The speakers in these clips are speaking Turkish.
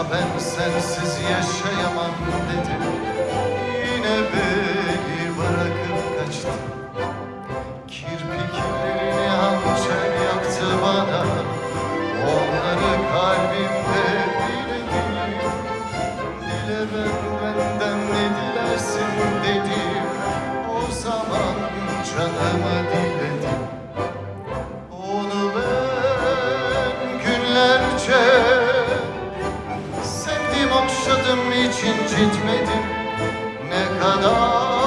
Ben sensiz yaşayamam dedim. Yine beni bırakıp Sevdim okşadım hiç incitmedim. Ne kadar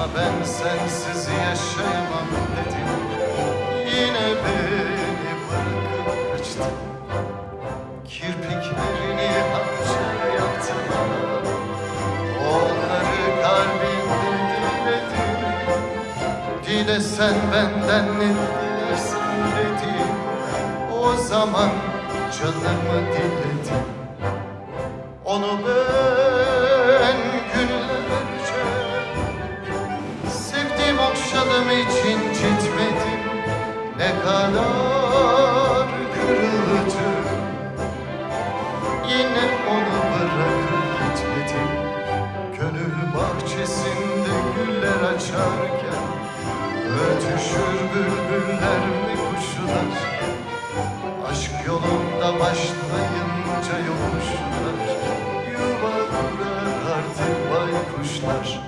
Kaçma ben sensiz yaşayamam dedim. Yine beni bırakıp kaçtı Kirpiklerini hançer yaktı bana Onları kalbimde diledim Dile sen benden ne dilersin dedim. O zaman canımı diledim Onu ben Ne kadar kırıldım Yine onu bırakıp gitmedim. Gönül bahçesinde güller açarken Ötüşür bülbüller ve kuşlar? Aşk yolunda başlayınca yokuşlar Yuva kurar artık baykuşlar